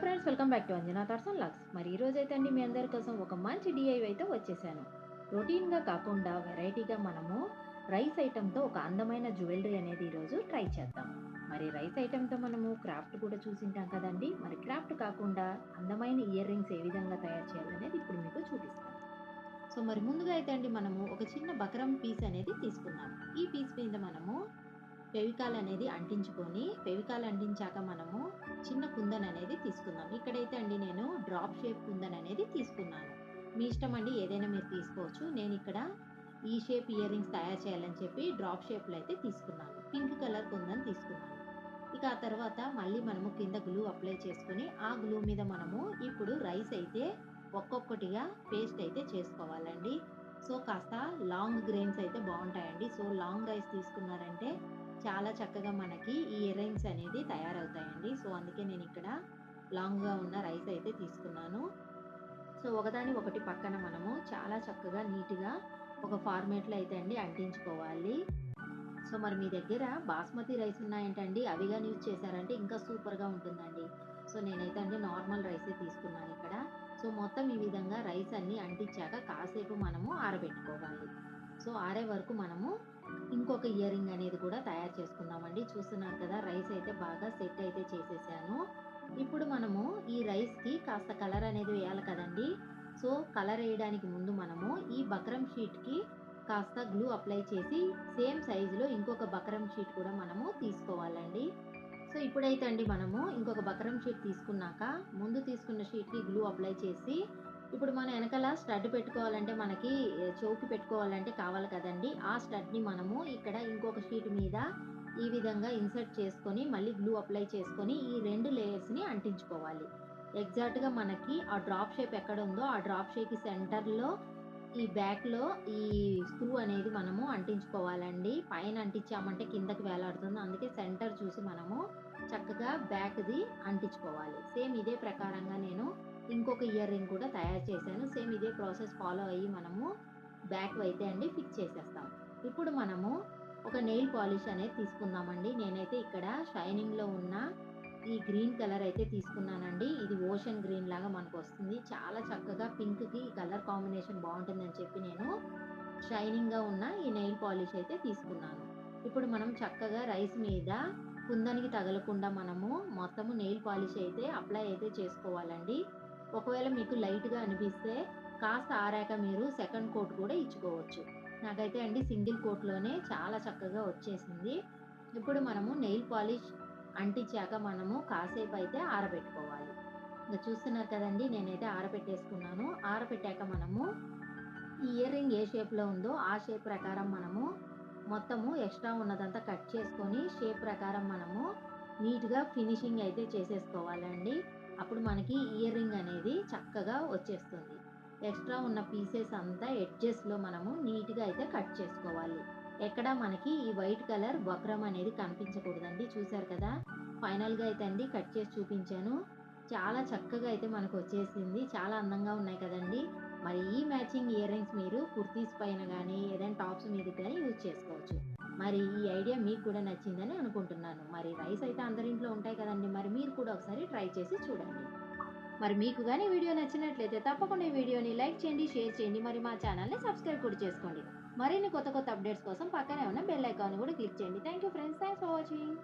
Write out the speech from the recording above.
Friends welcome back to Anjana thoughts and looks మరి ఈ అయితే అండి మీ అందరి కోసం ఒక మంచి డిఐవ్ అయితే వచ్చేసాను. రొటీన్గా కాకుండా వెరైటీగా మనము రైస్ ఐటెంతో ఒక అందమైన జ్యువెలరీ అనేది ఈరోజు ట్రై చేద్దాం. మరి రైస్ ఐటెంతో మనము క్రాఫ్ట్ కూడా చూసింటాం కదండి. మరి క్రాఫ్ట్ కాకుండా అందమైన ఇయర్ రింగ్స్ ఏ విధంగా తయారు చేయాలనేది ఇప్పుడు మీకు చూపిస్తాను. సో మరి ముందుగా అయితే అండి మనము ఒక చిన్న బకరం పీస్ అనేది తీసుకున్నాము ఈ పీస్ మీద మనము ఫెవికాల్ అనేది అంటించుకొని ఫెవికాల్ అంటించాక మనము చిన్న కుందన్ అనేది తీసుకుందాం. ఇక్కడైతే అండి నేను డ్రాప్ షేప్ కుందన్ అనేది తీసుకున్నాను. మీ ఇష్టం అండి ఏదైనా మీరు తీసుకోవచ్చు. నేను ఇక్కడ ఈ షేప్ ఇయర్ రింగ్స్ తయారు చేయాలని చెప్పి డ్రాప్ షేప్లో అయితే తీసుకున్నాను. పింక్ కలర్ కుందన్ తీసుకున్నాను. ఇక ఆ తర్వాత మళ్ళీ మనము కింద గ్లూ అప్లై చేసుకుని ఆ గ్లూ మీద మనము ఇప్పుడు రైస్ అయితే ఒక్కొక్కటిగా పేస్ట్ అయితే చేసుకోవాలండి. సో కాస్త లాంగ్ గ్రెయిన్స్ అయితే బాగుంటాయండి. సో లాంగ్ రైస్ తీసుకున్నారంటే చాలా చక్కగా మనకి ఈ ఇయర్ రింగ్స్ అనేది తయారవుతాయండి. సో అందుకే నేను ఇక్కడ లాంగ్గా ఉన్న రైస్ అయితే తీసుకున్నాను. సో ఒకదాని ఒకటి పక్కన మనము చాలా చక్కగా నీట్గా ఒక ఫార్మేట్లో అయితే అండి అంటించుకోవాలి. సో మరి మీ దగ్గర బాస్మతి రైస్ ఉన్నాయంటండి. అవిగా యూజ్ చేశారంటే ఇంకా సూపర్గా ఉంటుందండి. సో నేనైతే అండి నార్మల్ రైసే తీసుకున్నాను ఇక్కడ. సో మొత్తం ఈ విధంగా రైస్ అన్ని అంటించాక కాసేపు మనము ఆరబెట్టుకోవాలి. సో ఆరే వరకు మనము ఇంకొక ఇయర్ రింగ్ అనేది కూడా తయారు చేసుకుందామండి. చూస్తున్నారు కదా రైస్ అయితే బాగా సెట్ అయితే చేసేసాను. ఇప్పుడు మనము ఈ రైస్కి కాస్త కలర్ అనేది వేయాలి కదండి. సో కలర్ వేయడానికి ముందు మనము ఈ బక్రం షీట్కి కాస్త గ్లూ అప్లై చేసి సేమ్ సైజులో ఇంకొక బక్రం షీట్ కూడా మనము తీసుకోవాలండి. సో ఇప్పుడైతే అండి మనము ఇంకొక బక్రం షీట్ తీసుకున్నాక ముందు తీసుకున్న షీట్కి గ్లూ అప్లై చేసి ఇప్పుడు మనం వెనకాల స్టడ్ పెట్టుకోవాలంటే మనకి చౌకి పెట్టుకోవాలంటే కావాలి కదండి. ఆ స్టడ్ని మనము ఇక్కడ ఇంకొక షీట్ మీద ఈ విధంగా ఇన్సర్ట్ చేసుకొని మళ్ళీ గ్లూ అప్లై చేసుకొని ఈ రెండు లేయర్స్ని అంటించుకోవాలి. ఎగ్జాక్ట్గా మనకి ఆ డ్రాప్ షేప్ ఎక్కడ ఉందో ఆ డ్రాప్ షేప్ సెంటర్లో ఈ బ్యాక్లో ఈ స్క్రూ అనేది మనము అంటించుకోవాలండి. పైన అంటించామంటే కిందకి వేలాడుతుంది. అందుకే సెంటర్ చూసి మనము చక్కగా బ్యాక్ది అంటించుకోవాలి. సేమ్ ఇదే ప్రకారంగా నేను ఇంకొక ఇయర్ రింగ్ కూడా తయారు చేశాను. సేమ్ ఇదే ప్రాసెస్ ఫాలో అయ్యి మనము బ్యాక్ అయితే అండి ఫిక్స్ చేసేస్తాం. ఇప్పుడు మనము ఒక నెయిల్ పాలిష్ అనేది తీసుకుందామండి. నేనైతే ఇక్కడ షైనింగ్లో ఉన్న ఈ గ్రీన్ కలర్ అయితే తీసుకున్నానండి. ఇది ఓషన్ గ్రీన్ లాగా మనకు వస్తుంది. చాలా చక్కగా పింక్కి ఈ కలర్ కాంబినేషన్ బాగుంటుందని చెప్పి నేను షైనింగ్గా ఉన్న ఈ నెయిల్ పాలిష్ అయితే తీసుకున్నాను. ఇప్పుడు మనం చక్కగా రైస్ మీద కుందనికి తగలకుండా మనము మొత్తము నెయిల్ పాలిష్ అయితే అప్లై అయితే చేసుకోవాలండి. ఒకవేళ మీకు లైట్గా అనిపిస్తే కాస్త ఆరాక మీరు సెకండ్ కోట్ కూడా ఇచ్చుకోవచ్చు. నాకైతే అండి సింగిల్ కోట్లోనే చాలా చక్కగా వచ్చేసింది. ఇప్పుడు మనము నెయిల్ పాలిష్ అంటించాక మనము కాసేపు అయితే ఆరబెట్టుకోవాలి. ఇంకా చూస్తున్నారు కదండి నేనైతే ఆరబెట్టేసుకున్నాను. ఆరబెట్టాక మనము ఈ ఇయర్ రింగ్ ఏ షేప్లో ఉందో ఆ షేప్ ప్రకారం మనము మొత్తము ఎక్స్ట్రా ఉన్నదంతా కట్ చేసుకొని షేప్ ప్రకారం మనము నీట్గా ఫినిషింగ్ అయితే చేసేసుకోవాలండి. అప్పుడు మనకి ఇయర్ రింగ్ అనేది చక్కగా వచ్చేస్తుంది. ఎక్స్ట్రా ఉన్న పీసెస్ అంతా ఎడ్జెస్లో మనము నీట్గా అయితే కట్ చేసుకోవాలి. ఎక్కడ మనకి ఈ వైట్ కలర్ వక్రం అనేది కనిపించకూడదండి. చూసారు కదా? ఫైనల్గా అయితే అండి కట్ చేసి చూపించాను. చాలా చక్కగా అయితే మనకు వచ్చేసింది. చాలా అందంగా ఉన్నాయి కదండి. మరి ఈ మ్యాచింగ్ ఇయర్ రింగ్స్ మీరు కుర్తీస్ పైన కానీ ఏదైనా టాప్స్ మీద కానీ యూజ్ చేసుకోవచ్చు. మరి ఈ ఐడియా మీకు కూడా నచ్చిందని అనుకుంటున్నాను. మరి రైస్ అయితే అందరింట్లో ఉంటాయి కదండి. మరి మీరు కూడా ఒకసారి ట్రై చేసి చూడండి. మరి మీకు కానీ వీడియో నచ్చినట్లయితే తప్పకుండా ఈ వీడియోని లైక్ చేయండి షేర్ చేయండి. మరి మా ఛానల్ని సబ్స్క్రైబ్ కూడా చేసుకోండి. మరిన్ని కొత్త కొత్త అప్డేట్స్ కోసం పక్కనే ఉన్న బెల్ ఐకాన్ కూడా క్లిక్ చేయండి. Thank you friends. Thanks for watching.